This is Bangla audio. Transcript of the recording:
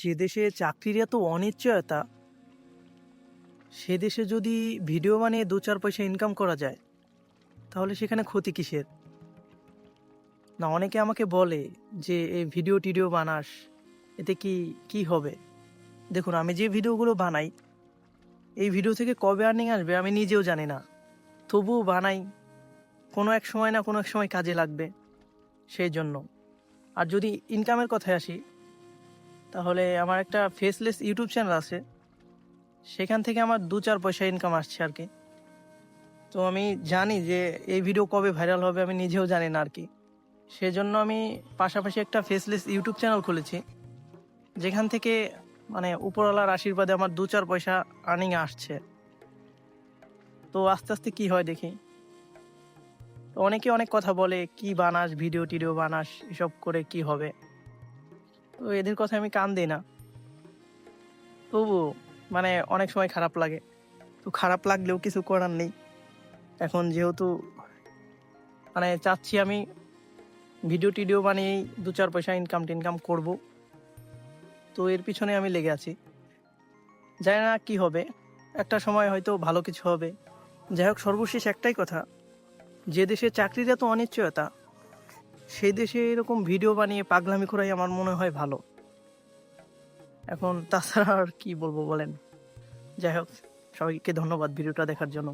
যে দেশে চাকরির এত অনিশ্চয়তা, সে দেশে যদি ভিডিও বানিয়ে দু চার পয়সা ইনকাম করা যায়, তাহলে সেখানে ক্ষতি কিসের? না, অনেকে আমাকে বলে যে এই ভিডিও টিডিও বানাস, এতে কি কি হবে? দেখুন, আমি যে ভিডিওগুলো বানাই, এই ভিডিও থেকে কবে আর্নিং আসবে আমি নিজেও জানি না। তবুও বানাই, কোনো এক সময় না কোনো এক সময় কাজে লাগবে, সেই জন্য। আর যদি ইনকামের কথায় আসি তাহলে আমার একটা ফেসলেস ইউটিউব চ্যানেল আছে। সেখান থেকে আমার দু চার পয়সা ইনকাম আসছে আর কি। তো আমি জানি যে এই ভিডিও কবে ভাইরাল হবে, আমি নিজেও জানি না আর কি। সেজন্য আমি পাশাপাশি একটা ফেসলেস ইউটিউব চ্যানেল খুলেছি। যেখান থেকে মানে উপরওয়ালার আশীর্বাদে আমার দু চার পয়সা আর্নিং আসছে। তো আস্তে আস্তে কি হয় দেখি। তো অনেকে অনেক কথা বলে, কি বানাস? ভিডিও টিডিও বানাস? এসব করে কি হবে? তো এদের কথা আমি কান দিই না। তবু মানে অনেক সময় খারাপ লাগে। তো খারাপ লাগলেও কিছু করার নেই। এখন যেহেতু মানে চাচ্ছি আমি ভিডিও টিডিও বানিয়েই দু চার পয়সা ইনকাম টিনকাম করব। তো এর পিছনে আমি লেগে আছি। জানি না কি হবে। একটা সময় হয়তো ভালো কিছু হবে। যাই হোক, সর্বশেষ একটাই কথা। যে দেশে চাকরির এত অনিশ্চয়তা সেই দেশে এরকম ভিডিও বানিয়ে পাগলামি করাই আমার মনে হয় ভালো। এখন তাছাড়া আর কি বলব বলেন? যাই হোক, সবাইকে ধন্যবাদ ভিডিওটা দেখার জন্য।